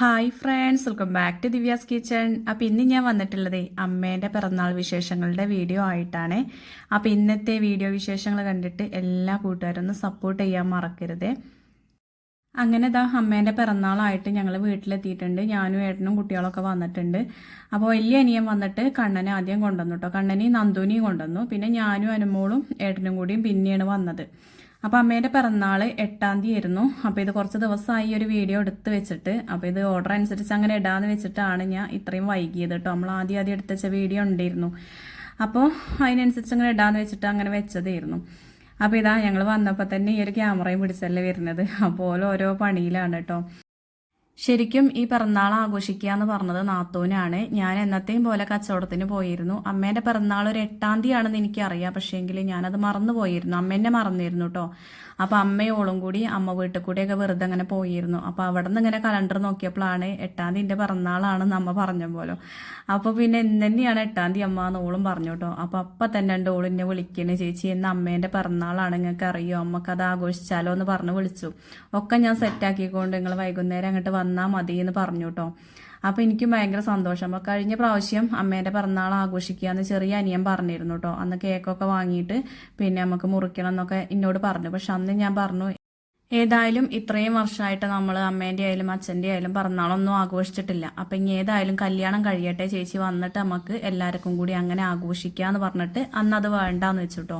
Hi friends welcome back to Divya's kitchen അപ്പോൾ ഇന്ന് ഞാൻ വന്നിട്ടുള്ളത് അമ്മേന്റെ പിറന്നാൾ വിശേഷങ്ങളുടെ വീഡിയോ ആയിട്ടാണ്. അപ്പോൾ ഇന്നത്തെ വീഡിയോ വിശേഷങ്ങൾ കണ്ടിട്ട് എല്ലാ കൂട്ടുകാരും ഒന്ന് സപ്പോർട്ട് ചെയ്യാൻ മറക്കരുത്. അങ്ങനെ ഇതാ അമ്മേന്റെ പിറന്നാളായിട്ട് ഞങ്ങൾ വീട്ടിലെത്തിയിട്ടുണ്ട്. ഞാനും ഏട്ടനും കുട്ടികളൊക്കെ വന്നിട്ടുണ്ട്. അപ്പോൾ വലിയ അനിയൻ വന്നിട്ട് കണ്ണനെ ആദ്യം കൊണ്ടുവന്നു കേട്ടോ കണ്ണനെയും നന്ദുനിയും കൊണ്ടുവന്നു. പിന്നെ ഞാനും അനുമോളും ഏട്ടനും കൂടിയും പിന്നെയാണ് വന്നത്. അപ്പോൾ അമ്മേന്റെ പിറന്നാൾ എട്ടാം തീയതി ആയിരുന്നു അപ്പോൾ ഇത് കുറച്ച് ദിവസമായി ഒരു വീഡിയോ എടുത്ത് വെച്ചിട്ട് അപ്പോൾ ഇത് ഓർഡർ അനുസരിച്ച് അങ്ങനെ ഇടാന്ന് വെച്ചിട്ടാണ് ഞാൻ ഇത്രയും വൈകിയത് കേട്ടോ നമ്മൾ ആദ്യം ആദ്യം എടുത്തുവെച്ച വീഡിയോ ഉണ്ടായിരുന്നു. അപ്പോൾ അതിനനുസരിച്ച് അങ്ങനെ ഇടാന്ന് വെച്ചിട്ട് അങ്ങനെ വെച്ചതായിരുന്നു. അപ്പോൾ ഇതാ ഞങ്ങൾ വന്നപ്പോൾ തന്നെ ഈ ഒരു ക്യാമറയും പിടിച്ചല്ലേ വരുന്നത്. അപ്പോൾ ഓരോ പണിയിലാണ് കേട്ടോ ശരിക്കും ഈ പിറന്നാൾ ആഘോഷിക്കുക എന്ന് പറഞ്ഞത് നാത്തോനാണ്. ഞാൻ എന്നത്തെയും പോലെ കച്ചവടത്തിന് പോയിരുന്നു. അമ്മേന്റെ പിറന്നാൾ ഒരു എട്ടാം തീയതി ആണെന്ന് എനിക്കറിയാം. പക്ഷേങ്കിൽ ഞാനത് മറന്നു പോയിരുന്നു അമ്മേനെ മറന്നിരുന്നു കേട്ടോ അപ്പോൾ അമ്മയോളും കൂടി അമ്മ വീട്ടിൽ കൂടിയൊക്കെ വെറുതെ അങ്ങനെ പോയിരുന്നു. അപ്പോൾ അവിടെ നിന്ന് ഇങ്ങനെ കലണ്ടർ നോക്കിയപ്പോഴാണ് എട്ടാം തീയതി പിറന്നാളാണെന്ന് അമ്മ പറഞ്ഞ പോലും. അപ്പോൾ പിന്നെ തന്നെയാണ് എട്ടാം തീയതി അമ്മ എന്ന് ഓളും പറഞ്ഞു കേട്ടോ. അപ്പോൾ അപ്പം തന്നെ എന്റെ എന്നെ വിളിക്കണേ. ചേച്ചി എന്ന് അമ്മേന്റെ പിറന്നാളാണ്. നിങ്ങൾക്ക് അറിയോ? അമ്മയ്ക്ക് അത് ആഘോഷിച്ചാലോ എന്ന് പറഞ്ഞു വിളിച്ചു. ഒക്കെ ഞാൻ സെറ്റാക്കിക്കൊണ്ട് നിങ്ങൾ വൈകുന്നേരം അങ്ങോട്ട് വന്നാൽ മതി എന്ന് പറഞ്ഞു കേട്ടോ. അപ്പോൾ എനിക്ക് ഭയങ്കര സന്തോഷം. അപ്പോൾ കഴിഞ്ഞ പ്രാവശ്യം അമ്മേന്റെ പിറന്നാൾ ആഘോഷിക്കുക എന്ന് ചെറിയ അനിയൻ പറഞ്ഞിരുന്നു കേട്ടോ അന്ന് കേക്കൊക്കെ വാങ്ങിയിട്ട് പിന്നെ നമുക്ക് മുറിക്കണം എന്നൊക്കെ എന്നോട് പറഞ്ഞു. പക്ഷെ അന്ന് ഞാൻ പറഞ്ഞു ഏതായാലും ഇത്രയും വർഷമായിട്ട് നമ്മൾ അമ്മേന്റെ ആയാലും അച്ഛന്റെ ആയാലും പിറന്നാളൊന്നും ആഘോഷിച്ചിട്ടില്ല. അപ്പം ഇനി ഏതായാലും കല്യാണം കഴിയട്ടെ ചേച്ചി വന്നിട്ട് നമുക്ക് എല്ലാവർക്കും കൂടി അങ്ങനെ ആഘോഷിക്കാന്ന് പറഞ്ഞിട്ട് അന്ന് അത് വേണ്ടാന്ന് വെച്ചിട്ടോ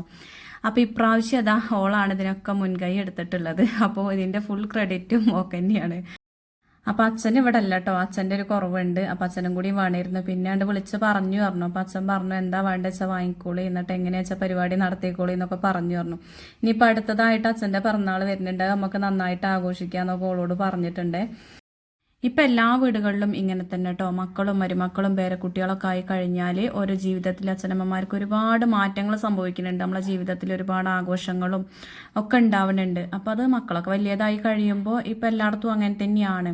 അപ്പോൾ ഇപ്രാവശ്യം അതാ ഹോളാണ് ഇതിനൊക്കെ മുൻകൈ എടുത്തിട്ടുള്ളത്. അപ്പോൾ ഇതിന്റെ ഫുൾ ക്രെഡിറ്റും ഒക്കെ തന്നെയാണ്. അപ്പൊ അച്ഛൻ ഇവിടെ അല്ല കേട്ടോ അച്ഛന്റെ ഒരു കുറവുണ്ട്. അപ്പൊ അച്ഛനും കൂടി വേണമായിരുന്നു പിന്നാണ്ട് വിളിച്ച് പറഞ്ഞു പറഞ്ഞു. അപ്പൊ അച്ഛൻ പറഞ്ഞു എന്താ വേണ്ട വെച്ചാൽ വാങ്ങിക്കോളി. എന്നിട്ട് എങ്ങനെയാ പരിപാടി നടത്തിക്കോളി എന്നൊക്കെ പറഞ്ഞു പറഞ്ഞു. ഇനിയിപ്പോ അടുത്തതായിട്ട് അച്ഛന്റെ പിറന്നാൾ വരുന്നുണ്ട്. നമുക്ക് നന്നായിട്ട് ആഘോഷിക്കാന്നൊക്കെ ഓളോട് പറഞ്ഞിട്ടുണ്ട്. ഇപ്പം എല്ലാ വീടുകളിലും ഇങ്ങനെ തന്നെ കേട്ടോ മക്കളും മരുമക്കളും പേരക്കുട്ടികളൊക്കെ ആയി കഴിഞ്ഞാൽ ഓരോ ജീവിതത്തിൽ അച്ഛനമ്മമാർക്ക് ഒരുപാട് മാറ്റങ്ങൾ സംഭവിക്കുന്നുണ്ട്. നമ്മളെ ജീവിതത്തിൽ ഒരുപാട് ആഘോഷങ്ങളും ഒക്കെ ഉണ്ടാവുന്നുണ്ട്. അപ്പോൾ അത് മക്കളൊക്കെ വലിയതായി കഴിയുമ്പോൾ ഇപ്പം എല്ലായിടത്തും അങ്ങനെ തന്നെയാണ്.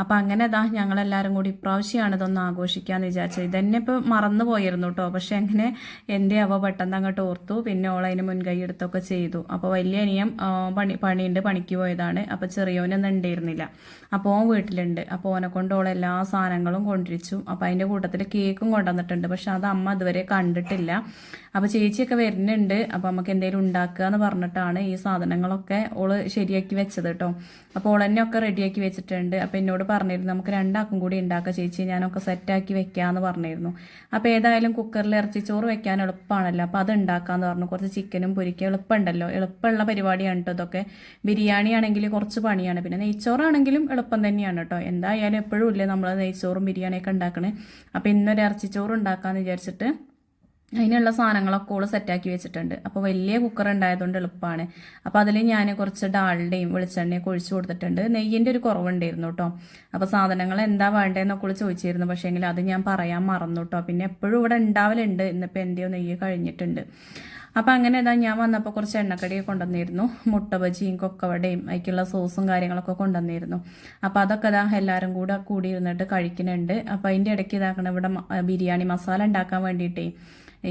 അപ്പം അങ്ങനെ അതാ ഞങ്ങളെല്ലാവരും കൂടി ഇപ്രാവശ്യമാണ് ഇതൊന്ന് ആഘോഷിക്കാമെന്ന് വിചാരിച്ചത്. ഇതന്നെ ഇപ്പോൾ മറന്നു പോയിരുന്നു കേട്ടോ പക്ഷെ അങ്ങനെ എന്റെ അവ പെട്ടെന്ന് അങ്ങോട്ട് ഓർത്തു. പിന്നെ ഓളതിന് മുൻകൈ എടുത്തൊക്കെ ചെയ്തു. അപ്പോൾ വലിയ അനിയം പണി പണിയുണ്ട് പണിക്ക് പോയതാണ്. അപ്പോൾ ചെറിയവനൊന്നും ഉണ്ടായിരുന്നില്ല. അപ്പോൾ ഓൻ വീട്ടിലുണ്ട്. അപ്പോൾ ഓനെ കൊണ്ട് ഓളെ എല്ലാ സാധനങ്ങളും കൊണ്ടിരിച്ചു അപ്പോൾ അതിന്റെ കൂട്ടത്തിൽ കേക്കും കൊണ്ടുവന്നിട്ടുണ്ട്. പക്ഷെ അത് അമ്മ ഇതുവരെ കണ്ടിട്ടില്ല. അപ്പോൾ ചേച്ചിയൊക്കെ വരുന്നുണ്ട്. അപ്പോൾ നമുക്ക് എന്തെങ്കിലും ഉണ്ടാക്കുക എന്ന് പറഞ്ഞിട്ടാണ് ഈ സാധനങ്ങളൊക്കെ ഓൾ ശരിയാക്കി വെച്ചത് കേട്ടോ. അപ്പോൾ ഓൾ തന്നെ ഒക്കെ റെഡിയാക്കി വെച്ചിട്ടുണ്ട്. അപ്പോൾ എന്നോട് പറഞ്ഞിരുന്നു നമുക്ക് രണ്ടാക്കും കൂടി ഉണ്ടാക്കുക ചേച്ചി. ഞാനൊക്കെ സെറ്റാക്കി വെക്കാമെന്ന് പറഞ്ഞിരുന്നു. അപ്പോൾ ഏതായാലും കുക്കറിൽ ഇറച്ചിച്ചോറ് വെക്കാൻ എളുപ്പമാണല്ലോ അപ്പോൾ അത് ഉണ്ടാക്കാമെന്ന് പറഞ്ഞു. കുറച്ച് ചിക്കനും പൊരിക്കുക എളുപ്പമുണ്ടല്ലോ. എളുപ്പമുള്ള പരിപാടിയാണ് കേട്ടോ ഇതൊക്കെ. ബിരിയാണി ആണെങ്കിൽ കുറച്ച് പണിയാണ്. പിന്നെ നെയ്ച്ചോറാണെങ്കിലും എളുപ്പം തന്നെയാണ് കേട്ടോ. എന്തായാലും എപ്പോഴും ഇല്ലേ നമ്മൾ നെയ്ച്ചോറും ബിരിയാണിയൊക്കെ ഉണ്ടാക്കണേ. അപ്പോൾ ഇന്നൊരു ഇറച്ചിച്ചോറ് ഉണ്ടാക്കാമെന്ന് വിചാരിച്ചിട്ട് അതിനുള്ള സാധനങ്ങളൊക്കെ ഓൾ സെറ്റാക്കി വെച്ചിട്ടുണ്ട്. അപ്പോൾ വലിയ കുക്കർ ഉണ്ടായതുകൊണ്ട് എളുപ്പമാണ് അപ്പോൾ അതിൽ ഞാൻ കുറച്ച് ഡാളുടെയും വെളിച്ചെണ്ണയും ഒഴിച്ചു കൊടുത്തിട്ടുണ്ട്. നെയ്യിന്റെ ഒരു കുറവുണ്ടായിരുന്നു കേട്ടോ അപ്പോൾ സാധനങ്ങൾ എന്താ വേണ്ടതെന്നൊക്കെ ഓൾ ചോദിച്ചിരുന്നു. പക്ഷേങ്കിൽ അത് ഞാൻ പറയാൻ മറന്നു കേട്ടോ പിന്നെ എപ്പോഴും ഇവിടെ ഉണ്ടാവലുണ്ട് ഇന്നിപ്പോൾ എന്തെയോ നെയ്യ് കഴിഞ്ഞിട്ടുണ്ട്. അപ്പം അങ്ങനെ ഇതാ ഞാൻ വന്നപ്പോൾ കുറച്ച് എണ്ണക്കടിയൊക്കെ കൊണ്ടുവന്നിരുന്നു. മുട്ട ബജിയും കൊക്കവടയും അതിക്കുള്ള സോസും കാര്യങ്ങളൊക്കെ കൊണ്ടുവന്നിരുന്നു. അപ്പം അതൊക്കെ ഇതാ എല്ലാവരും കൂടെ കൂടി ഇരുന്നിട്ട് കഴിക്കുന്നുണ്ട്. അപ്പം അതിന്റെ ഇടയ്ക്ക് ഇതാക്കണം ഇവിടെ ബിരിയാണി മസാല ഉണ്ടാക്കാൻ വേണ്ടിയിട്ടേ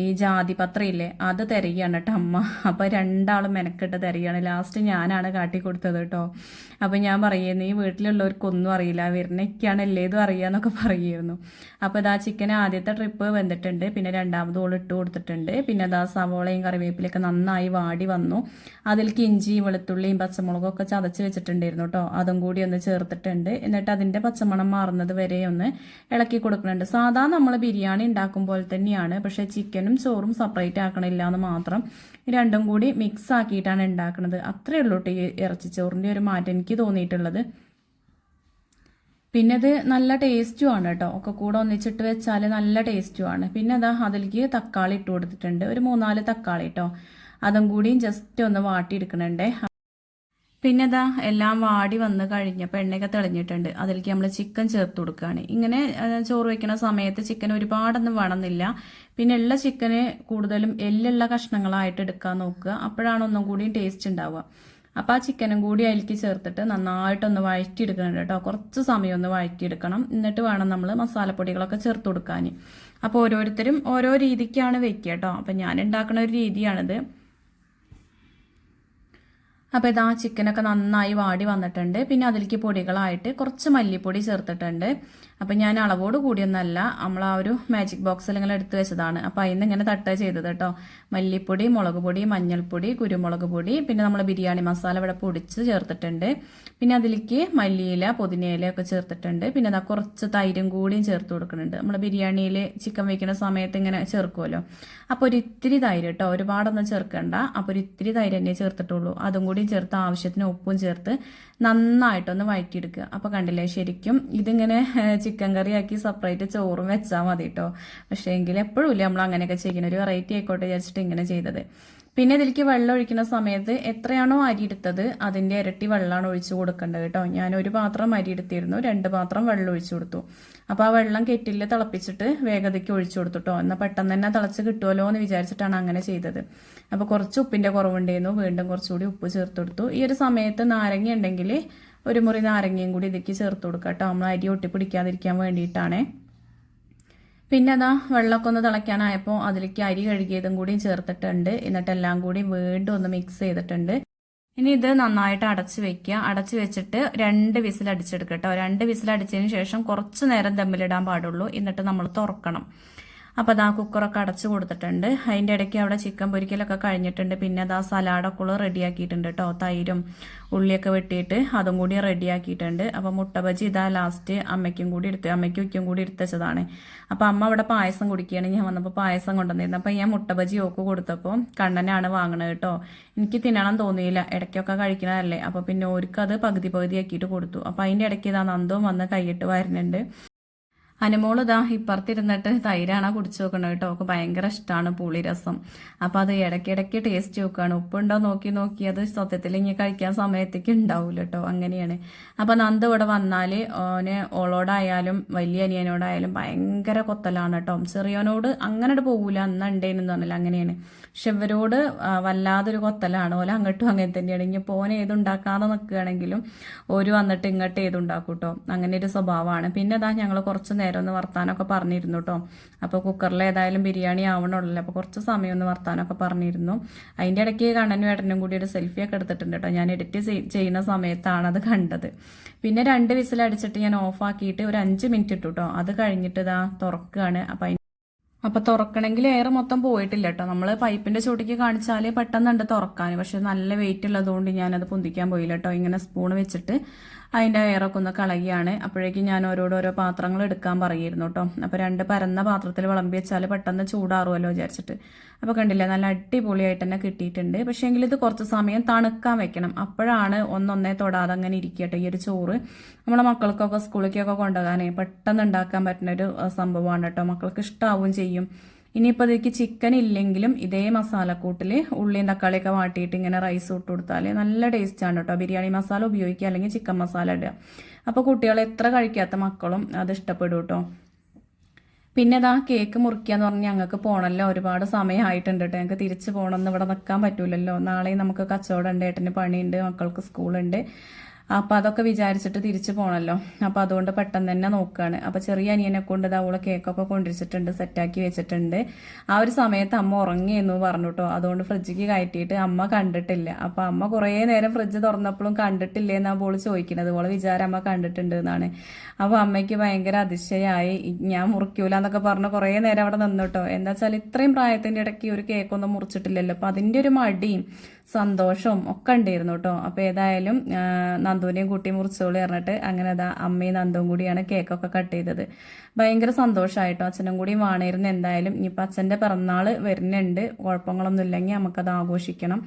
ഈ ജാതി പത്രയില്ലേ അത് തിരയാണ് കേട്ടോ അമ്മ. അപ്പോൾ രണ്ടാളും മെനക്കെട്ട് തിരയാണ് ലാസ്റ്റ് ഞാനാണ് കാട്ടി കൊടുത്തത് കേട്ടോ അപ്പോൾ ഞാൻ പറയുന്നു ഈ വീട്ടിലുള്ളവർക്കൊന്നും അറിയില്ല. വരുന്നൊക്കെയാണ് എല്ലേതും അറിയാന്നൊക്കെ പറയുമായിരുന്നു അപ്പോൾ ഇതാ ചിക്കൻ ആദ്യത്തെ ട്രിപ്പ് വന്നിട്ടുണ്ട്. പിന്നെ രണ്ടാമത് ഓൾ ഇട്ട് കൊടുത്തിട്ടുണ്ട്. പിന്നെ അതാ സവോളയും കറിവേപ്പിലൊക്കെ നന്നായി വാടി വന്നു. അതിലേക്ക് ഇഞ്ചി വെളുത്തുള്ളിയും പച്ചമുളകൊക്കെ ചതച്ച് വെച്ചിട്ടുണ്ടായിരുന്നു കേട്ടോ അതും കൂടി ഒന്ന് ചേർത്തിട്ടുണ്ട്. എന്നിട്ട് അതിന്റെ പച്ചമണം മാറുന്നത് വരെ ഒന്ന് ഇളക്കി കൊടുക്കുന്നുണ്ട്. സാധാ നമ്മൾ ബിരിയാണി ഉണ്ടാക്കും പോലെ തന്നെയാണ്. പക്ഷേ ചിക്കൻ ചിക്കനും ചോറും സെപ്പറേറ്റ് ആക്കണില്ല എന്ന് മാത്രം രണ്ടും കൂടി മിക്സ് ആക്കിയിട്ടാണ് ഉണ്ടാക്കുന്നത് അത്രയേ ഉള്ളൂ കേട്ടോ ഈ ഇറച്ചിച്ചോറിന്റെ ഒരു മാറ്റം എനിക്ക് തോന്നിയിട്ടുള്ളത്. പിന്നെ അത് നല്ല ടേസ്റ്റും ആണ് കേട്ടോ ഒക്കെ കൂടെ ഒന്നിച്ചിട്ട് വെച്ചാൽ നല്ല ടേസ്റ്റും ആണ്. പിന്നെ അതാ അതിലേക്ക് തക്കാളി ഇട്ട് കൊടുത്തിട്ടുണ്ട്. ഒരു മൂന്നാൽ തക്കാളി കേട്ടോ അതും കൂടിയും ജസ്റ്റ് ഒന്ന് വാട്ടിയെടുക്കണുണ്ടേ. പിന്നെ ഇതാ എല്ലാം വാടി വന്ന് കഴിഞ്ഞപ്പോൾ എണ്ണയൊക്കെ തെളിഞ്ഞിട്ടുണ്ട്. അതിലേക്ക് നമ്മൾ ചിക്കൻ ചേർത്ത് കൊടുക്കുകയാണ് ഇങ്ങനെ ചോറ് വയ്ക്കുന്ന സമയത്ത് ചിക്കൻ ഒരുപാടൊന്നും വേണമെന്നില്ല. പിന്നെ ഉള്ള ചിക്കന് കൂടുതലും എല്ലുള്ള കഷ്ണങ്ങളായിട്ട് എടുക്കാൻ നോക്കുക. അപ്പോഴാണ് ഒന്നും കൂടി ടേസ്റ്റ് ഉണ്ടാവുക. അപ്പോൾ ആ ചിക്കനും കൂടി അതിലേക്ക് ചേർത്തിട്ട് നന്നായിട്ടൊന്ന് വഴറ്റിയെടുക്കണം കേട്ടോ. കുറച്ച് സമയം ഒന്ന് വഴറ്റിയെടുക്കണം. എന്നിട്ട് വേണം നമ്മൾ മസാലപ്പൊടികളൊക്കെ ചേർത്ത് കൊടുക്കാൻ. അപ്പോൾ ഓരോരുത്തരും ഓരോ രീതിക്കാണ് വെക്കുക കേട്ടോ. അപ്പം ഞാൻ ഉണ്ടാക്കുന്ന ഒരു രീതിയാണിത്. അപ്പോൾ ഇതാ ചിക്കനൊക്കെ നന്നായി വാടി വന്നിട്ടുണ്ട്. പിന്നെ അതിലേക്ക് പൊടികളായിട്ട് കുറച്ച് മല്ലിപ്പൊടി ചേർത്തിട്ടുണ്ട്. അപ്പം ഞാൻ അളവോട് കൂടിയൊന്നല്ല നമ്മൾ ആ ഒരു മാജിക് ബോക്സിൽ ഇങ്ങനെ എടുത്തു വെച്ചതാണ്. അപ്പോൾ അതിന് ഇങ്ങനെ തട്ട ചെയ്തത് കേട്ടോ മല്ലിപ്പൊടി മുളക് പൊടി മഞ്ഞൾപ്പൊടി കുരുമുളക് പൊടി പിന്നെ നമ്മൾ ബിരിയാണി മസാല ഇവിടെ പൊടിച്ച് ചേർത്തിട്ടുണ്ട്. പിന്നെ അതിലേക്ക് മല്ലിയില പുതിനയില ഒക്കെ ചേർത്തിട്ടുണ്ട്. പിന്നെ അതാ കുറച്ച് തൈരും കൂടിയും ചേർത്ത് കൊടുക്കുന്നുണ്ട്. നമ്മൾ ബിരിയാണിയിൽ ചിക്കൻ വെക്കുന്ന സമയത്ത് ഇങ്ങനെ ചേർക്കുമല്ലോ അപ്പോൾ ഒരു ഇത്തിരി തൈര് കേട്ടോ ഒരുപാടൊന്നും ചേർക്കണ്ട. അപ്പോൾ ഒരു ഇത്തിരി തൈര് തന്നെ ചേർത്തിട്ടുള്ളൂ. അതും കൂടി ചേർത്ത് ആവശ്യത്തിന് ഉപ്പും ചേർത്ത് നന്നായിട്ടൊന്ന് വഴറ്റിയെടുക്കുക. അപ്പോൾ കണ്ടില്ലേ ശരിക്കും ഇതിങ്ങനെ ചിക്കൻ കറി ആക്കി സെപ്പറേറ്റ് ചോറും വെച്ചാൽ മതി കേട്ടോ പക്ഷേ എങ്കിൽ എപ്പോഴും ഇല്ല നമ്മൾ അങ്ങനെയൊക്കെ ചെയ്യുന്ന ഒരു വെറൈറ്റി ആയിക്കോട്ടെ വിചാരിച്ചിട്ട് ഇങ്ങനെ ചെയ്തത്. പിന്നെ ഇതിലേക്ക് വെള്ളം ഒഴിക്കുന്ന സമയത്ത് എത്രയാണോ അരി എടുത്തത് അതിന്റെ ഇരട്ടി വെള്ളമാണ് ഒഴിച്ചു കൊടുക്കേണ്ടത് കേട്ടോ. ഞാൻ ഒരു പാത്രം അരി എടുത്തിരുന്നു രണ്ട് പാത്രം വെള്ളം ഒഴിച്ചു കൊടുത്തു. അപ്പോൾ ആ വെള്ളം കെറ്റിൽ തിളപ്പിച്ചിട്ട് വേഗതയ്ക്ക് ഒഴിച്ചു കൊടുത്തു കേട്ടോ. എന്നാൽ പെട്ടെന്ന് തന്നെ തിളച്ച് കിട്ടുമല്ലോ എന്ന് വിചാരിച്ചിട്ടാണ് അങ്ങനെ ചെയ്തത്. അപ്പോൾ കുറച്ച് ഉപ്പിന്റെ കുറവുണ്ടായിരുന്നു വീണ്ടും കുറച്ചുകൂടി ഉപ്പ് ചേർത്ത് കൊടുത്തു. ഈ ഒരു സമയത്ത് നാരങ്ങ ഉണ്ടെങ്കിൽ ഒരു മുറി നാരങ്ങയും കൂടി ഇതിലേക്ക് ചേർത്ത് കൊടുക്കാം കേട്ടോ. നമ്മൾ അരി ഒട്ടിപ്പിടിക്കാതിരിക്കാൻ വേണ്ടിയിട്ടാണേ. പിന്നെ അതാ വെള്ളമൊക്കെ ഒന്ന് തിളയ്ക്കാനായപ്പോൾ അതിലേക്ക് അരി കഴുകിയതും കൂടി ചേർത്തിട്ടുണ്ട്. എന്നിട്ട് എല്ലാം കൂടി വീണ്ടും ഒന്ന് മിക്സ് ചെയ്തിട്ടുണ്ട്. ഇനി ഇത് നന്നായിട്ട് അടച്ചു വെക്കുക. അടച്ചു വെച്ചിട്ട് രണ്ട് വിസിൽ അടിച്ചെടുക്കട്ടോ രണ്ട് വിസിൽ അടിച്ചതിന് ശേഷം കുറച്ച് നേരം ദമ്മിലിടാൻ പാടുള്ളൂ. എന്നിട്ട് നമ്മൾ തുറക്കണം. അപ്പോൾ അതാ കുക്കറൊക്കെ അടച്ചു കൊടുത്തിട്ടുണ്ട്. അതിന്റെ ഇടയ്ക്ക് അവിടെ ചിക്കൻ പൊരിക്കലൊക്കെ കഴിഞ്ഞിട്ടുണ്ട്. പിന്നെ അതാ സലാഡൊക്കെ റെഡിയാക്കിയിട്ടുണ്ട് കേട്ടോ തൈരും ഉള്ളിയൊക്കെ വെട്ടിയിട്ട് അതും കൂടി റെഡിയാക്കിയിട്ടുണ്ട്. അപ്പോൾ മുട്ട ബജി ഇതാ ലാസ്റ്റ് അമ്മയ്ക്കും കൂടി എടുത്ത് അമ്മയ്ക്കും ഉയ്ക്കും കൂടി എടുത്തതാണ് അപ്പോൾ അമ്മ അവിടെ പായസം കുടിക്കുകയാണ്. ഞാൻ വന്നപ്പോൾ പായസം കൊണ്ടുവന്നിരുന്നു. അപ്പോൾ ഞാൻ മുട്ട ബജി ഓക്ക് കൊടുത്തപ്പോൾ കണ്ണനാണ് വാങ്ങണത് കേട്ടോ എനിക്ക് തിന്നണം തോന്നിയില്ല. ഇടയ്ക്കൊക്കെ കഴിക്കണതല്ലേ. അപ്പോൾ പിന്നെ ഓർക്കത് പകുതി പകുതി ആക്കിയിട്ട് കൊടുത്തു. അപ്പോൾ അതിന്റെ ഇടയ്ക്ക് ഇതാ നന്ദവും വന്ന് കൈയിട്ട് വരുന്നുണ്ട് അനുമോൾ ഇതാ ഇപ്പുറത്തിരുന്നിട്ട് തൈരാണ് കുടിച്ചു നോക്കണത് കേട്ടോ. ഒക്കെ ഭയങ്കര ഇഷ്ടമാണ് പുളിരസം അപ്പം അത് ഇടയ്ക്കിടയ്ക്ക് ടേസ്റ്റ് നോക്കുകയാണ് ഉപ്പുണ്ടോ നോക്കി നോക്കി അത് സത്യത്തിൽ ഇങ്ങനെ കഴിക്കാൻ സമയത്തേക്ക് ഉണ്ടാവില്ല കേട്ടോ. അങ്ങനെയാണ്. അപ്പം നന്ദ് ഇവിടെ വന്നാൽ ഓന് ഓളോടായാലും വലിയ അനിയനോടായാലും ഭയങ്കര കൊത്തലാണ് കേട്ടോ. ചെറിയവനോട് അങ്ങനെ പോകൂല അന്ന് ഉണ്ടേനെന്ന് പറഞ്ഞില്ല. അങ്ങനെയാണ്. പക്ഷെ ഇവരോട് വല്ലാതൊരു കൊത്തലാണ്. ഓല അങ്ങോട്ടും അങ്ങനെ തന്നെയാണ്. ഇനി പോനെ ഏതുണ്ടാക്കാതെ നിൽക്കുകയാണെങ്കിലും ഒരു വന്നിട്ട് ഇങ്ങോട്ട് ഏതുണ്ടാക്കും കേട്ടോ. അങ്ങനെ ഒരു സ്വഭാവമാണ്. പിന്നെ അതാ ഞങ്ങൾ കുറച്ച് നേരം ഒന്ന് വർത്താനമൊക്കെ പറഞ്ഞിരുന്നു കേട്ടോ അപ്പോൾ കുക്കറിൽ ഏതായാലും ബിരിയാണി ആവണമല്ലോ അപ്പോൾ കുറച്ച് സമയം ഒന്ന് വർത്താനമൊക്കെ പറഞ്ഞിരുന്നു. അതിന്റെ ഇടയ്ക്ക് കണ്ണനും ഏട്ടനും കൂടി ഒരു സെൽഫിയൊക്കെ എടുത്തിട്ടുണ്ട് കേട്ടോ ഞാൻ എഡിറ്റ് ചെയ്യുന്ന സമയത്താണ് അത് കണ്ടത്. പിന്നെ രണ്ട് വിസിലടിച്ചിട്ട് ഞാൻ ഓഫാക്കിയിട്ട് ഒരു അഞ്ച് മിനിറ്റ് ഇട്ടു കേട്ടോ അത് കഴിഞ്ഞിട്ട് ഇതാ തുറക്കുകയാണ് അപ്പം അപ്പൊ തുറക്കണമെങ്കിൽ എയർ മൊത്തം പോയിട്ടില്ല കേട്ടോ. നമ്മൾ പൈപ്പിന്റെ ചോട്ടിക്ക് കാണിച്ചാൽ പെട്ടെന്നുണ്ട് തുറക്കാൻ. പക്ഷെ നല്ല വെയിറ്റ് ഉള്ളതുകൊണ്ട് ഞാനത് പൊന്തിക്കാൻ പോയില്ല കേട്ടോ. ഇങ്ങനെ സ്പൂൺ വെച്ചിട്ട് അതിന്റെ എയറൊക്കെ ഒന്ന് കളയുകയാണ് അപ്പോഴേക്കും ഞാൻ ഓരോരോ ഓരോ പാത്രങ്ങൾ എടുക്കാൻ പറയുന്നു കേട്ടോ. അപ്പോൾ രണ്ട് പരന്ന പാത്രത്തിൽ വിളമ്പി വെച്ചാൽ പെട്ടെന്ന് ചൂടാറുമല്ലോ വിചാരിച്ചിട്ട്. അപ്പോൾ കണ്ടില്ലേ നല്ല അടിപൊളിയായിട്ട് തന്നെ കിട്ടിയിട്ടുണ്ട്. പക്ഷെ എങ്കിൽ ഇത് കുറച്ച് സമയം തണുക്കാൻ വെക്കണം. അപ്പോഴാണ് ഒന്നൊന്നേ തൊടാതെ അങ്ങനെ ഇരിക്കട്ടെ ഈ ഒരു ചോറ്. നമ്മളെ മക്കൾക്കൊക്കെ സ്കൂളിലേക്കൊക്കെ കൊണ്ടുപോകാനേ പെട്ടെന്ന് ഉണ്ടാക്കാൻ പറ്റുന്ന ഒരു സംഭവമാണ് കേട്ടോ. മക്കൾക്ക് ഇഷ്ടാവും ചെയ്യും. ഇനിയിപ്പോൾ ഇതിലേക്ക് ചിക്കൻ ഇല്ലെങ്കിലും ഇതേ മസാലക്കൂട്ടിൽ ഉള്ളിയും തക്കാളിയൊക്കെ വാട്ടിയിട്ട് ഇങ്ങനെ റൈസ് ഇട്ട് കൊടുത്താൽ നല്ല ടേസ്റ്റാണ് കേട്ടോ ബിരിയാണി മസാല ഉപയോഗിക്കുക അല്ലെങ്കിൽ ചിക്കൻ മസാല ഇടുക. അപ്പോൾ കുട്ടികൾ എത്ര കഴിക്കാത്ത മക്കളും അത് ഇഷ്ടപ്പെടും കേട്ടോ പിന്നെ ഇതാ കേക്ക് മുറിക്കുക എന്ന് പറഞ്ഞാൽ ഞങ്ങൾക്ക് പോകണമല്ലോ ഒരുപാട് സമയമായിട്ടുണ്ട് കേട്ടോ ഞങ്ങൾക്ക് തിരിച്ച് പോകണമെന്ന് ഇവിടെ നിൽക്കാൻ പറ്റൂലല്ലോ. നാളെയും നമുക്ക് കച്ചവടം ഉണ്ട് ഏട്ടന് പണിയുണ്ട് മക്കൾക്ക് സ്കൂളുണ്ട് അപ്പോൾ അതൊക്കെ വിചാരിച്ചിട്ട് തിരിച്ചു പോകണമല്ലോ അപ്പോൾ അതുകൊണ്ട് പെട്ടെന്ന് തന്നെ നോക്കുകയാണ് അപ്പോൾ ചെറിയ അനിയനെ കൊണ്ട് ഇത് അവളെ കേക്കൊക്കെ കൊണ്ടിരിച്ചിട്ടുണ്ട് സെറ്റാക്കി വെച്ചിട്ടുണ്ട്. ആ ഒരു സമയത്ത് അമ്മ ഉറങ്ങിയെന്ന് പറഞ്ഞു കേട്ടോ അതുകൊണ്ട് ഫ്രിഡ്ജിക്ക് കയറ്റിയിട്ട് അമ്മ കണ്ടിട്ടില്ല. അപ്പോൾ അമ്മ കുറേ നേരം ഫ്രിഡ്ജ് തുറന്നപ്പോഴും കണ്ടിട്ടില്ലേ എന്നാ പോൾ ചോദിക്കുന്നത്. അവളെ വിചാരം അമ്മ കണ്ടിട്ടുണ്ട് എന്നാണ്. അപ്പോൾ അമ്മയ്ക്ക് ഭയങ്കര അതിശയായി. ഞാൻ മുറിക്കൂല എന്നൊക്കെ പറഞ്ഞ് കുറേ നേരം അവിടെ നിന്നു കേട്ടോ. എന്താ വെച്ചാൽ ഇത്രയും പ്രായത്തിന്റെ ഇടയ്ക്ക് ഒരു കേക്കൊന്നും മുറിച്ചിട്ടില്ലല്ലോ. അപ്പോൾ അതിന്റെ ഒരു മടിയും സന്തോഷവും ഒക്കെ ഉണ്ടായിരുന്നു കേട്ടോ അപ്പോൾ ഏതായാലും നന്ദുവിനെയും കൂട്ടി മുറിച്ചോളി പറഞ്ഞിട്ട് അങ്ങനെ അതാ അമ്മയും നന്ദുവും കൂടിയാണ് കേക്കൊക്കെ കട്ട് ചെയ്തത്. ഭയങ്കര സന്തോഷമായിട്ടോ അച്ഛനും കൂടി വാണിരുന്നു എന്തായാലും ഇനിയിപ്പോൾ അച്ഛന്റെ പിറന്നാൾ വരുന്നുണ്ട്. കുഴപ്പങ്ങളൊന്നും ഇല്ലെങ്കിൽ നമുക്കത് ആഘോഷിക്കണം.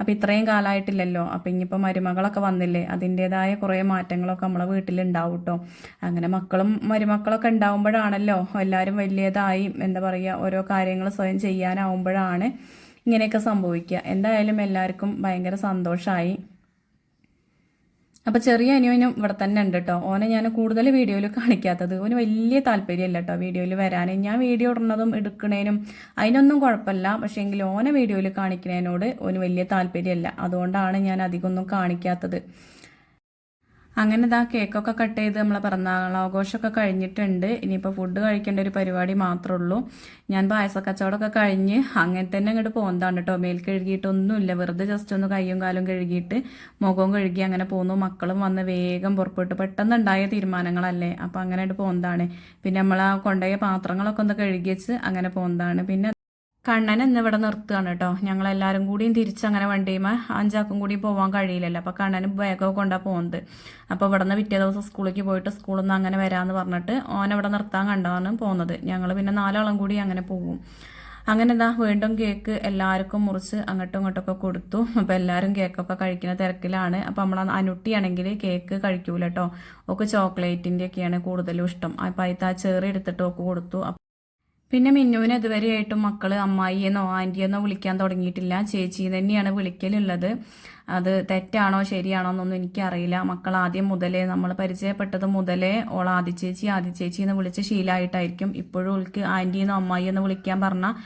അപ്പോൾ ഇത്രയും കാലമായിട്ടില്ലല്ലോ അപ്പോൾ ഇനിയിപ്പോൾ മരുമകളൊക്കെ വന്നില്ലേ? അതിന്റെതായ കുറേ മാറ്റങ്ങളൊക്കെ നമ്മളെ വീട്ടിലുണ്ടാവും കേട്ടോ അങ്ങനെ മക്കളും മരുമക്കളൊക്കെ ഉണ്ടാവുമ്പോഴാണല്ലോ എല്ലാവരും വലിയതായി എന്താ പറയുക ഓരോ കാര്യങ്ങൾ സ്വയം ചെയ്യാനാവുമ്പോഴാണ് ഇങ്ങനെയൊക്കെ സംഭവിക്കുക. എന്തായാലും എല്ലാവർക്കും ഭയങ്കര സന്തോഷമായി അപ്പോൾ ചെറിയ അനിയനും ഇവിടെ തന്നെ ഉണ്ട് കേട്ടോ ഓനെ ഞാൻ കൂടുതൽ വീഡിയോയിൽ കാണിക്കാത്തത്. ഓന് വലിയ താല്പര്യമല്ല കേട്ടോ വീഡിയോയിൽ വരാൻ. ഞാൻ വീഡിയോ ഇടുന്നതും എടുക്കണേനും അതിനൊന്നും കുഴപ്പമില്ല. പക്ഷേ എങ്കിൽ ഓനെ വീഡിയോയിൽ കാണിക്കുന്നതിനോട് ഓന് വലിയ താല്പര്യമല്ല. അതുകൊണ്ടാണ് ഞാൻ അധികമൊന്നും കാണിക്കാത്തത്. അങ്ങനെ ഇതാ കേക്കൊക്കെ കട്ട് ചെയ്ത് നമ്മളെ പിറന്നാളാഘോഷമൊക്കെ കഴിഞ്ഞിട്ടുണ്ട്. ഇനിയിപ്പോൾ ഫുഡ് കഴിക്കേണ്ട ഒരു പരിപാടി മാത്രമേ ഉള്ളൂ ഞാൻ പായസ കച്ചവടമൊക്കെ കഴിഞ്ഞ് അങ്ങനെ തന്നെ ഇങ്ങോട്ട് പോകുന്നതാണ് കേട്ടോ മേൽ കഴുകിയിട്ടൊന്നുമില്ല. വെറുതെ ജസ്റ്റ് ഒന്ന് കൈയും കാലും കഴുകിയിട്ട് മുഖവും കഴുകി അങ്ങനെ പോന്നു. മക്കളും വന്ന് വേഗം പുറപ്പെട്ടു. പെട്ടെന്ന് ഉണ്ടായ തീരുമാനങ്ങളല്ലേ? അപ്പോൾ അങ്ങനെ പോകുന്നതാണ് പിന്നെ നമ്മൾ ആ കൊണ്ടുപോയ പാത്രങ്ങളൊക്കെ ഒന്ന് കഴുകി വെച്ച് അങ്ങനെ പോകുന്നതാണ് പിന്നെ കണ്ണൻ ഇന്ന് ഇവിടെ നിർത്തുകയാണ് കേട്ടോ. ഞങ്ങളെല്ലാവരും കൂടിയും തിരിച്ചങ്ങനെ വണ്ടിയുമേ അഞ്ചാക്കും കൂടി പോകാൻ കഴിയില്ലല്ലോ. അപ്പോൾ കണ്ണനും ബാഗൊക്കെ കൊണ്ടാ പോകുന്നത് അപ്പോൾ ഇവിടെ നിന്ന് പിറ്റേ ദിവസം സ്കൂളിലേക്ക് പോയിട്ട് സ്കൂളിൽ നിന്ന് അങ്ങനെ വരാമെന്ന് പറഞ്ഞിട്ട് ഓൻ ഇവിടെ നിർത്താൻ കണ്ടാണ് പോകുന്നത് ഞങ്ങൾ പിന്നെ നാലാളും കൂടി അങ്ങനെ പോകും അങ്ങനെ എന്താ വീണ്ടും കേക്ക് എല്ലാവർക്കും മുറിച്ച് അങ്ങോട്ടും ഇങ്ങോട്ടൊക്കെ കൊടുത്തു. അപ്പോൾ എല്ലാവരും കേക്കൊക്കെ കഴിക്കുന്ന തിരക്കിലാണ്. അപ്പോൾ നമ്മൾ അനുട്ടിയാണെങ്കിൽ കേക്ക് കഴിക്കൂല കേട്ടോ. ഒക്കെ ചോക്ലേറ്റിന്റെ ഒക്കെയാണ് കൂടുതലും ഇഷ്ടം. അപ്പോൾ അതിൽ ആ ചെറി എടുത്തിട്ട് ഒക്കെ കൊടുത്തു. പിന്നെ മിന്നുവിന് ഇതുവരെയായിട്ടും മക്കൾ അമ്മായിയെന്നോ ആന്റിയെന്നോ വിളിക്കാൻ തുടങ്ങിയിട്ടില്ല. ചേച്ചി തന്നെയാണ് വിളിക്കലുള്ളത്. അത് തെറ്റാണോ ശരിയാണോ എന്നൊന്നും എനിക്കറിയില്ല. മക്കൾ ആദ്യം മുതലേ നമ്മൾ പരിചയപ്പെട്ടത് മുതലേ ഓൾ ആദ്യ ചേച്ചി ആദ്യ ചേച്ചി എന്ന് വിളിച്ച് ശീലമായിട്ടായിരിക്കും ഇപ്പോഴും ഓൾക്ക് ആന്റിയെന്നോ അമ്മായി എന്ന് വിളിക്കാൻ പറഞ്ഞാൽ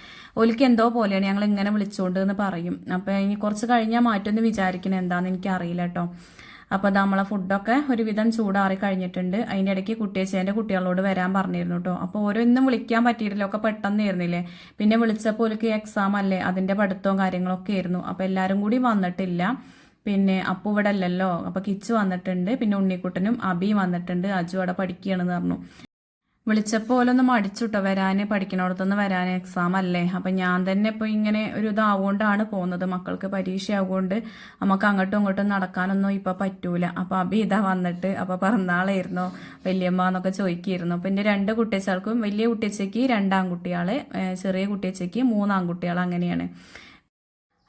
ഒലിക്ക് എന്തോ പോലെയാണ് ഞങ്ങൾ ഇങ്ങനെ വിളിച്ചുകൊണ്ട് എന്ന് പറയും. അപ്പം ഇനി കുറച്ച് കഴിഞ്ഞാൽ മാറ്റം എന്ന് വിചാരിക്കണം എന്താണെന്ന് എനിക്കറിയില്ല കേട്ടോ അപ്പോൾ നമ്മളെ ഫുഡൊക്കെ ഒരുവിധം ചൂടാറി കഴിഞ്ഞിട്ടുണ്ട്. അതിന്റെ ഇടയ്ക്ക് കുട്ടിയച്ചേന്റെ കുട്ടികളോട് വരാൻ പറഞ്ഞിരുന്നു കേട്ടോ അപ്പോൾ ഓരോന്നും വിളിക്കാൻ പറ്റിയിട്ടില്ല. ഒക്കെ പെട്ടെന്ന് ഇരുന്നില്ലേ പിന്നെ വിളിച്ചപ്പോൾ ഓർക്ക് എക്സാം അല്ലേ? അതിന്റെ പഠിത്തവും കാര്യങ്ങളൊക്കെ ആയിരുന്നു. അപ്പോൾ എല്ലാവരും കൂടി വന്നിട്ടില്ല. പിന്നെ അപ്പു ഇവിടെ അല്ലല്ലോ അപ്പോൾ കിച്ചു വന്നിട്ടുണ്ട്. പിന്നെ ഉണ്ണിക്കുട്ടനും അബിയും വന്നിട്ടുണ്ട്. അജു അവിടെ പഠിക്കുകയാണെന്ന് പറഞ്ഞു. വിളിച്ചപ്പോൾ ഓലൊന്നും മടിച്ചുട്ടോ വരാൻ പഠിക്കണോടത്തുനിന്ന് വരാൻ എക്സാം അല്ലേ? അപ്പം ഞാൻ തന്നെ ഇപ്പോൾ ഇങ്ങനെ ഒരു ഇതാവുകൊണ്ടാണ് പോകുന്നത് മക്കൾക്ക് പരീക്ഷ ആവുകൊണ്ട് നമുക്ക് അങ്ങോട്ടും ഇങ്ങോട്ടും നടക്കാനൊന്നും ഇപ്പം പറ്റൂല. അപ്പോൾ അബി ഇതാ വന്നിട്ട് അപ്പോൾ പിറന്നാളായിരുന്നു. വലിയമ്മ എന്നൊക്കെ ചോദിക്കായിരുന്നു. അപ്പം എന്റെ രണ്ട് കുട്ടിയച്ചാൾക്കും വലിയ കുട്ടിയച്ചയ്ക്ക് രണ്ടാൺകുട്ടികൾ ചെറിയ കുട്ടിയച്ചയ്ക്ക് മൂന്നാൺകുട്ടികൾ അങ്ങനെയാണ്.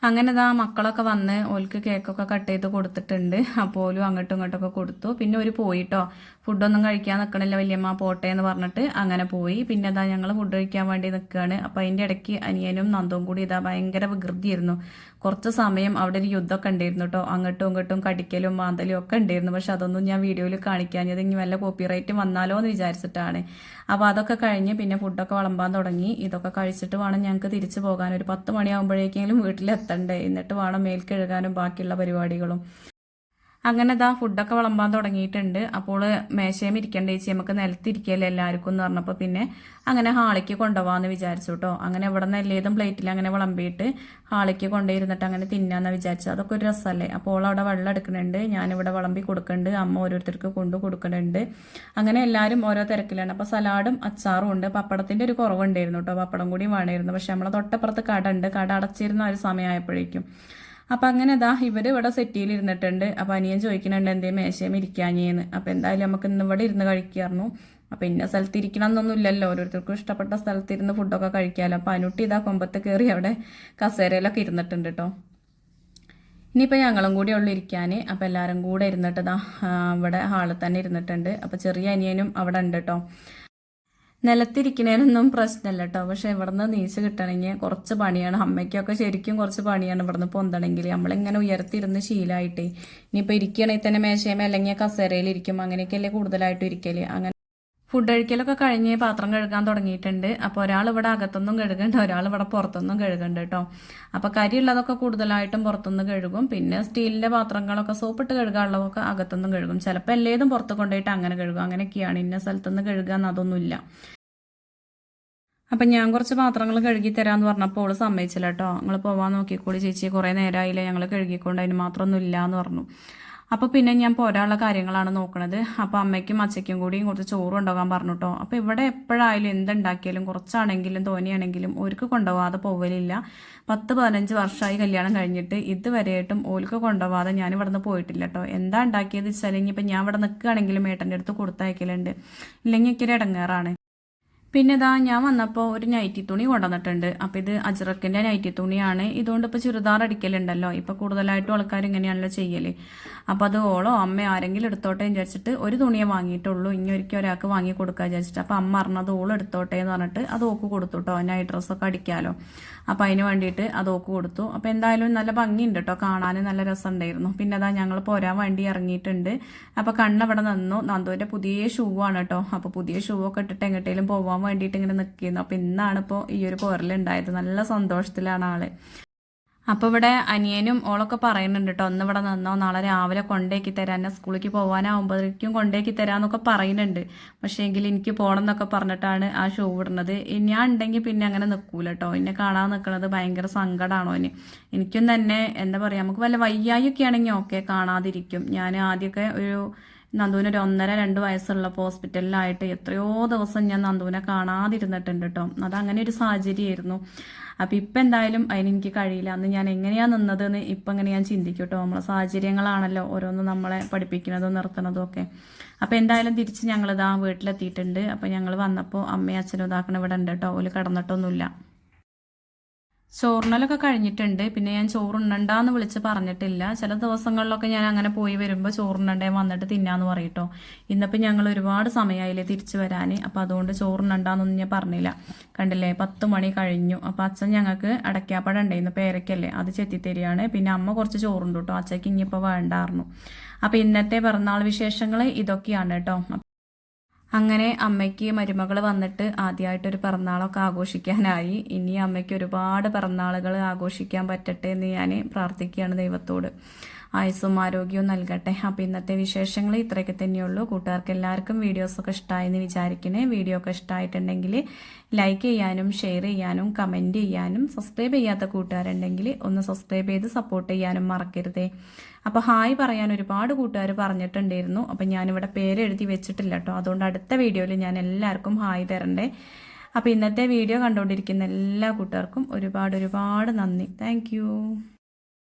അങ്ങനെ ഇതാ മക്കളൊക്കെ വന്ന് ഓൽക്ക് കേക്കൊക്കെ കട്ട് ചെയ്ത് കൊടുത്തിട്ടുണ്ട്. അപ്പോലും അങ്ങോട്ടും ഇങ്ങോട്ടൊക്കെ കൊടുത്തു. പിന്നെ ഒരു പോയിട്ടോ. ഫുഡൊന്നും കഴിക്കാൻ നിൽക്കണില്ല വലിയമ്മ പോട്ടെ എന്ന് പറഞ്ഞിട്ട് അങ്ങനെ പോയി. പിന്നെ അതാ ഞങ്ങൾ ഫുഡ് കഴിക്കാൻ വേണ്ടി നിൽക്കുകയാണ് അപ്പോൾ അതിന്റെ ഇടയ്ക്ക് അനിയനും നന്ദവും കൂടി ഇതാ ഭയങ്കര വികൃതിയായിരുന്നു. കുറച്ച് സമയം അവിടെ ഒരു യുദ്ധമൊക്കെ ഉണ്ടായിരുന്നു കേട്ടോ. അങ്ങോട്ടും ഇങ്ങോട്ടും കടിക്കലും മാന്തലും ഒക്കെ ഉണ്ടായിരുന്നു. പക്ഷെ അതൊന്നും ഞാൻ വീഡിയോയിൽ കാണിക്കാഞ്ഞത് ഇനി വല്ല കോപ്പിറൈറ്റ് വന്നാലോ എന്ന് വിചാരിച്ചിട്ടാണ്. അപ്പോൾ അതൊക്കെ കഴിഞ്ഞ് പിന്നെ ഫുഡൊക്കെ വിളമ്പാൻ തുടങ്ങി. ഇതൊക്കെ കഴിച്ചിട്ട് വേണം ഞങ്ങൾക്ക് തിരിച്ചു പോകാൻ. ഒരു പത്ത് മണിയാകുമ്പോഴേക്കെങ്കിലും വീട്ടിലെത്തണ്ടേ. എന്നിട്ട് വേണം മേൽക്കെഴുകാനും കഴുകാനും ബാക്കിയുള്ള പരിപാടികളും. അങ്ങനെ ഇതാ ഫുഡൊക്കെ വിളമ്പാൻ തുടങ്ങിയിട്ടുണ്ട്. അപ്പോൾ മേശയും ഇരിക്കേണ്ട ചേച്ചി? നമുക്ക് നിലത്തിരിക്കല്ലേ എല്ലാവർക്കും എന്ന് പറഞ്ഞപ്പോൾ പിന്നെ അങ്ങനെ ഹാളിക്ക് കൊണ്ടുപോകാമെന്ന് വിചാരിച്ചു കേട്ടോ. അങ്ങനെ ഇവിടെ നിന്ന് എല്ലാതും പ്ലേറ്റിൽ അങ്ങനെ വിളമ്പിയിട്ട് ഹാളിക്ക് കൊണ്ടുപോയിരുന്നിട്ട് അങ്ങനെ തിന്നാന്ന് വിചാരിച്ചു അതൊക്കെ ഒരു രസമല്ലേ? അപ്പോൾ അവിടെ വെള്ളം എടുക്കുന്നുണ്ട്. ഞാനിവിടെ വിളമ്പി കൊടുക്കുന്നുണ്ട്. അമ്മ ഓരോരുത്തർക്ക് കൊണ്ടു കൊടുക്കുന്നുണ്ട്. അങ്ങനെ എല്ലാവരും ഓരോ തിരക്കിലാണ്. അപ്പോൾ സലാഡും അച്ചാറും ഉണ്ട്. പപ്പടത്തിന്റെ ഒരു കുറവുണ്ടായിരുന്നു കേട്ടോ. പപ്പടം കൂടി വേണമായിരുന്നു. പക്ഷെ നമ്മളെ തൊട്ടപ്പുറത്ത് കട ഉണ്ട്. കട അടച്ചിരുന്ന ഒരു സമയമായപ്പോഴേക്കും. അപ്പം അങ്ങനെ ഇതാ ഇവർ ഇവിടെ സെറ്റിയിൽ ഇരുന്നിട്ടുണ്ട് അപ്പം അനിയൻ ചോദിക്കുന്നുണ്ട് എന്തേ മേശയും ഇരിക്കാഞ്ഞേന്ന്? അപ്പം എന്തായാലും നമുക്ക് ഇന്ന് ഇവിടെ ഇരുന്ന് കഴിക്കായിരുന്നു അപ്പം ഇന്ന സ്ഥലത്ത് ഇരിക്കണം എന്നൊന്നും ഇല്ലല്ലോ. ഓരോരുത്തർക്കും ഇഷ്ടപ്പെട്ട സ്ഥലത്തിരുന്ന് ഫുഡൊക്കെ കഴിക്കാമല്ലോ അപ്പം അനുട്ടി ഇതാ കൊമ്പത്ത് കയറി അവിടെ കസേരയിലൊക്കെ ഇരുന്നിട്ടുണ്ട് കേട്ടോ ഇനിയിപ്പോൾ ഞങ്ങളും കൂടി ഉള്ളു ഇരിക്കാൻ അപ്പോൾ എല്ലാവരും കൂടെ ഇരുന്നിട്ട് ഇതാ ഇവിടെ ഹാളിൽ തന്നെ ഇരുന്നിട്ടുണ്ട്. അപ്പോൾ ചെറിയ അനിയനും അവിടെ ഉണ്ട് കേട്ടോ നിലത്തിരിക്കണേനൊന്നും പ്രശ്നമല്ല കേട്ടോ പക്ഷെ ഇവിടുന്ന് നീച്ച് കിട്ടണമെങ്കിൽ കുറച്ച് പണിയാണ്. അമ്മയ്ക്കൊക്കെ ശരിക്കും കുറച്ച് പണിയാണ് ഇവിടുന്ന് പൊന്തണമെങ്കിൽ നമ്മളിങ്ങനെ ഉയർത്തിരുന്ന് ശീലമായിട്ടേ ഇനിയിപ്പോൾ ഇരിക്കണമെങ്കിൽ തന്നെ മേശയമേ അല്ലെങ്കിൽ കസേരയിലിരിക്കും. അങ്ങനെയൊക്കെയല്ലേ കൂടുതലായിട്ട് ഇരിക്കൽ. അങ്ങനെ ഫുഡ് കഴിക്കലൊക്കെ കഴിഞ്ഞ് പാത്രം കഴുകാൻ തുടങ്ങിയിട്ടുണ്ട്. അപ്പോൾ ഒരാൾ ഇവിടെ അകത്തൊന്നും കഴുകണ്ട ഒരാൾ ഇവിടെ പുറത്തൊന്നും കഴുകണ്ട കേട്ടോ അപ്പോൾ കരിയുള്ളതൊക്കെ കൂടുതലായിട്ടും പുറത്തുനിന്ന് കഴുകും. പിന്നെ സ്റ്റീലിന്റെ പാത്രങ്ങളൊക്കെ സോപ്പിട്ട് കഴുകാനുള്ളതൊക്കെ അകത്തുനിന്നും കഴുകും. ചിലപ്പോൾ എല്ലാതും പുറത്ത് കൊണ്ടുപോയിട്ട് അങ്ങനെ കഴുകും. അങ്ങനെയൊക്കെയാണ് ഇന്ന സ്ഥലത്തുനിന്ന് കഴുകുക എന്നതൊന്നുമില്ല. അപ്പം ഞാൻ കുറച്ച് പാത്രങ്ങൾ കഴുകി തരാമെന്ന് പറഞ്ഞപ്പോൾ അവൾ സമ്മതിച്ചില്ല കേട്ടോ നിങ്ങൾ പോവാൻ നോക്കിക്കൂടി ചേച്ചി. കുറേ നേരമായില്ലേ ഞങ്ങൾ കഴുകിക്കൊണ്ട് അതിന് മാത്രമൊന്നും ഇല്ല എന്ന് പറഞ്ഞു. അപ്പോൾ പിന്നെ ഞാൻ പോരാനുള്ള കാര്യങ്ങളാണ് നോക്കുന്നത് അപ്പോൾ അമ്മയ്ക്കും അച്ഛയ്ക്കും കൂടിയും കുറച്ച് ചോറ് കൊണ്ടുപോകാൻ പറഞ്ഞു കേട്ടോ അപ്പോൾ ഇവിടെ എപ്പോഴായാലും എന്തുണ്ടാക്കിയാലും കുറച്ചാണെങ്കിലും തോന്നിയാണെങ്കിലും ഓർക്ക് കൊണ്ടുപോകാതെ പോവലില്ല. പത്ത് പതിനഞ്ച് വർഷമായി കല്യാണം കഴിഞ്ഞിട്ട് ഇതുവരെയായിട്ടും ഓൽക്ക് കൊണ്ടുപോകാതെ ഞാൻ ഇവിടെ നിന്ന് പോയിട്ടില്ല കേട്ടോ എന്താ ഉണ്ടാക്കിയത് വെച്ചാൽ ഇനിയിപ്പോൾ ഞാൻ ഇവിടെ നിൽക്കുകയാണെങ്കിലും ഏട്ടന്റെ അടുത്ത് കൊടുത്തയക്കലുണ്ട്. ഇല്ലെങ്കിൽ എനിക്കൊരു ഇടങ്ങേറാണ്. പിന്നെ ഇതാ ഞാൻ വന്നപ്പോൾ ഒരു നൈറ്റി തുണി കൊണ്ടുവന്നിട്ടുണ്ട്. അപ്പോൾ ഇത് അജ്രക്കിന്റെ നൈറ്റി തുണിയാണ്. ഇതുകൊണ്ട് ഇപ്പോൾ ചുരിദാർ അടിക്കലുണ്ടല്ലോ. ഇപ്പോൾ കൂടുതലായിട്ടും ആൾക്കാർ ഇങ്ങനെയാണല്ലോ ചെയ്യൽ. അപ്പോൾ അത് ഓളോ അമ്മ ആരെങ്കിലും എടുത്തോട്ടെ എന്ന് വിചാരിച്ചിട്ട് ഒരു തുണിയെ വാങ്ങിയിട്ടുള്ളൂ. ഇനി ഒരിക്കൽ ഒരാൾക്ക് വാങ്ങി കൊടുക്കുക വിചാരിച്ചിട്ട്. അപ്പോൾ അമ്മ പറഞ്ഞത് ഓൾ എടുത്തോട്ടെ എന്ന് പറഞ്ഞിട്ട് അത് ഓക്ക് കൊടുത്തു കേട്ടോ നൈറ്റ് ഡ്രസ്സൊക്കെ അടിക്കാമല്ലോ അപ്പോൾ അതിന് വേണ്ടിയിട്ട് അത് ഓക്ക് കൊടുത്തു. അപ്പോൾ എന്തായാലും നല്ല ഭംഗിയുണ്ട് കേട്ടോ കാണാൻ നല്ല രസം ഉണ്ടായിരുന്നു പിന്നെ അതാ ഞങ്ങൾ പോരാൻ വേണ്ടി ഇറങ്ങിയിട്ടുണ്ട്. അപ്പോൾ കണ്ണവിടെ നിന്നു. നന്ദുവിന്റെ പുതിയ ഷൂ ആണ് കേട്ടോ അപ്പോൾ പുതിയ ഷൂ ഒക്കെ ഇട്ടിട്ട് എങ്ങോട്ടേലും പോവാൻ വേണ്ടിയിട്ട് ഇങ്ങനെ നിൽക്കുന്നു അപ്പോൾ ഇന്നാണ് ഇപ്പോൾ ഈ ഒരു പോരലുണ്ടായത് നല്ല സന്തോഷത്തിലാണ് ആൾ. അപ്പോൾ ഇവിടെ അനിയനും ഓളൊക്കെ പറയുന്നുണ്ട് കേട്ടോ ഒന്ന് ഇവിടെ നിന്നോ നാളെ രാവിലെ കൊണ്ടേക്കി തരാം. എന്നെ സ്കൂളിലേക്ക് പോകാനാവുമ്പോഴേക്കും കൊണ്ടേക്കി തരാമെന്നൊക്കെ പറയുന്നുണ്ട്. പക്ഷേ എങ്കിൽ എനിക്ക് പോകണം എന്നൊക്കെ പറഞ്ഞിട്ടാണ് ആ ഷോ ഇടുന്നത് ഞാൻ ഉണ്ടെങ്കിൽ പിന്നെ അങ്ങനെ നിൽക്കൂല കേട്ടോ എന്നെ കാണാൻ നിൽക്കുന്നത് ഭയങ്കര സങ്കടമാണോ ഇനി. എനിക്കും തന്നെ എന്താ പറയുക നമുക്ക് വല്ല വയ്യായൊക്കെ ആണെങ്കിൽ ഓക്കെ കാണാതിരിക്കും. ഞാൻ ആദ്യമൊക്കെ ഒരു നന്ദുവിന് ഒരു ഒന്നര രണ്ട് വയസ്സുള്ളപ്പോൾ ഹോസ്പിറ്റലിലായിട്ട് എത്രയോ ദിവസം ഞാൻ നന്ദുവിനെ കാണാതിരുന്നിട്ടുണ്ട് കേട്ടോ അത് അങ്ങനെ ഒരു സാഹചര്യമായിരുന്നു. അപ്പം ഇപ്പം എന്തായാലും അതിനെനിക്ക് കഴിയില്ല. അന്ന് ഞാൻ എങ്ങനെയാണ് നിന്നതെന്ന് ഇപ്പം ഇങ്ങനെ ഞാൻ ചിന്തിക്കും കേട്ടോ നമ്മളെ സാഹചര്യങ്ങളാണല്ലോ ഓരോന്ന് നമ്മളെ പഠിപ്പിക്കുന്നതും നിർത്തുന്നതും ഒക്കെ. അപ്പം എന്തായാലും തിരിച്ച് ഞങ്ങളിതാ വീട്ടിലെത്തിയിട്ടുണ്ട്. അപ്പം ഞങ്ങൾ വന്നപ്പോൾ അമ്മയും അച്ഛനും ഇതാക്കണം ഇവിടെ ഉണ്ട് കേട്ടോ ഓൽ കിടന്നിട്ടൊന്നുമില്ല. ചോറിനലൊക്കെ കഴിഞ്ഞിട്ടുണ്ട്. പിന്നെ ഞാൻ ചോറുണ്ണണ്ടെന്ന് വിളിച്ച് പറഞ്ഞിട്ടില്ല. ചില ദിവസങ്ങളിലൊക്കെ ഞാൻ അങ്ങനെ പോയി വരുമ്പോൾ ചോറുണ്ണണ്ടേ വന്നിട്ട് തിന്നാന്ന് പറയട്ടോ. ഇന്നിപ്പോൾ ഞങ്ങൾ ഒരുപാട് സമയമായില്ലേ തിരിച്ചു വരാൻ അപ്പോൾ അതുകൊണ്ട് ചോറുണ്ണണ്ടെന്നൊന്നും ഞാൻ പറഞ്ഞില്ല. കണ്ടില്ലേ? പത്ത് മണി കഴിഞ്ഞു. അപ്പോൾ അച്ഛൻ ഞങ്ങൾക്ക് അടയ്ക്കാപ്പഴം ഉണ്ടായിരുന്നു. പേരക്കല്ലേ അത് ചെത്തിത്തരികയാണ്. പിന്നെ അമ്മ കുറച്ച് ചോറുണ്ട് കേട്ടോ. അച്ഛയ്ക്ക് ഇനിയിപ്പോൾ വേണ്ടായിരുന്നു അപ്പോൾ ഇന്നത്തെ പിറന്നാൾ വിശേഷങ്ങൾ ഇതൊക്കെയാണ് കേട്ടോ. അങ്ങനെ അമ്മയ്ക്ക് മരുമകൾ വന്നിട്ട് ആദ്യമായിട്ടൊരു പിറന്നാളൊക്കെ ആഘോഷിക്കാനായി. ഇനി അമ്മയ്ക്ക് ഒരുപാട് പിറന്നാളുകൾ ആഘോഷിക്കാൻ പറ്റട്ടെ എന്ന് ഞാൻ പ്രാർത്ഥിക്കുകയാണ് ദൈവത്തോട്. ആയുസ്സും ആരോഗ്യവും നൽകട്ടെ. അപ്പോൾ ഇന്നത്തെ വിശേഷങ്ങൾ ഇത്രയൊക്കെ തന്നെയുള്ളൂ. കൂട്ടുകാർക്ക് എല്ലാവർക്കും വീഡിയോസൊക്കെ ഇഷ്ടമായെന്ന് വിചാരിക്കണേ. വീഡിയോ ഒക്കെ ഇഷ്ടമായിട്ടുണ്ടെങ്കിൽ ലൈക്ക് ചെയ്യാനും ഷെയർ ചെയ്യാനും കമന്റ് ചെയ്യാനും സബ്സ്ക്രൈബ് ചെയ്യാത്ത കൂട്ടുകാരുണ്ടെങ്കിൽ ഒന്ന് സബ്സ്ക്രൈബ് ചെയ്ത് സപ്പോർട്ട് ചെയ്യാനും മറക്കരുതേ. അപ്പോൾ ഹായ് പറയാൻ ഒരുപാട് കൂട്ടുകാർ പറഞ്ഞിട്ടുണ്ടായിരുന്നു. അപ്പം ഞാനിവിടെ എഴുതി വെച്ചിട്ടില്ല കേട്ടോ. അതുകൊണ്ട് അടുത്ത വീഡിയോയിൽ ഞാൻ എല്ലാവർക്കും ഹായ് തരണ്ടേ. അപ്പോൾ ഇന്നത്തെ വീഡിയോ കണ്ടുകൊണ്ടിരിക്കുന്ന എല്ലാ കൂട്ടുകാർക്കും ഒരുപാട് ഒരുപാട് നന്ദി. താങ്ക്